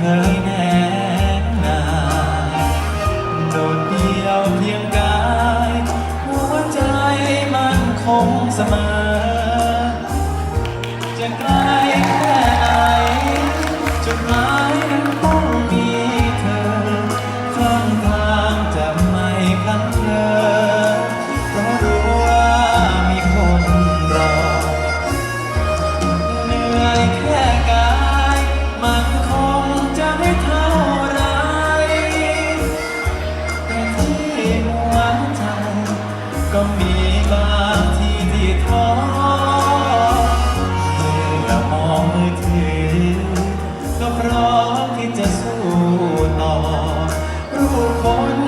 เคยแน่นานโดดเดียวเพียงกาย หัวใจมันคงสมอ็มีบางทีที่ท้อเมื่อมองมือถือก็พร้อมที่จะสู้ต่อรู้คน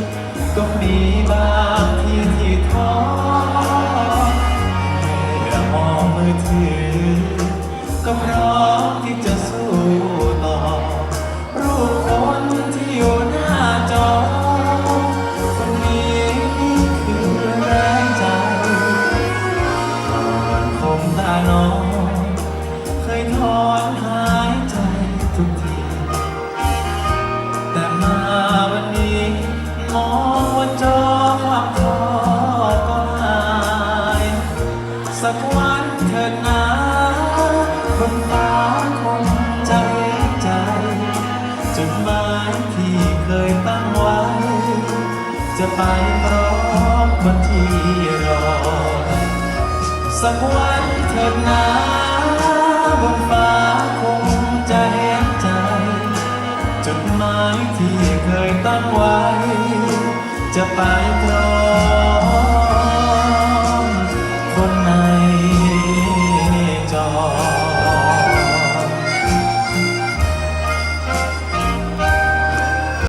ก็มีบางที่ท้อแค่มองมืถือก็พร้อมที่จะสู้ จะไปพร้อมคนที่รอ สักวันเถิดนาบนฟ้าคงจะเห็นใจ จดหมายที่เคยตั้งไว้ จะไป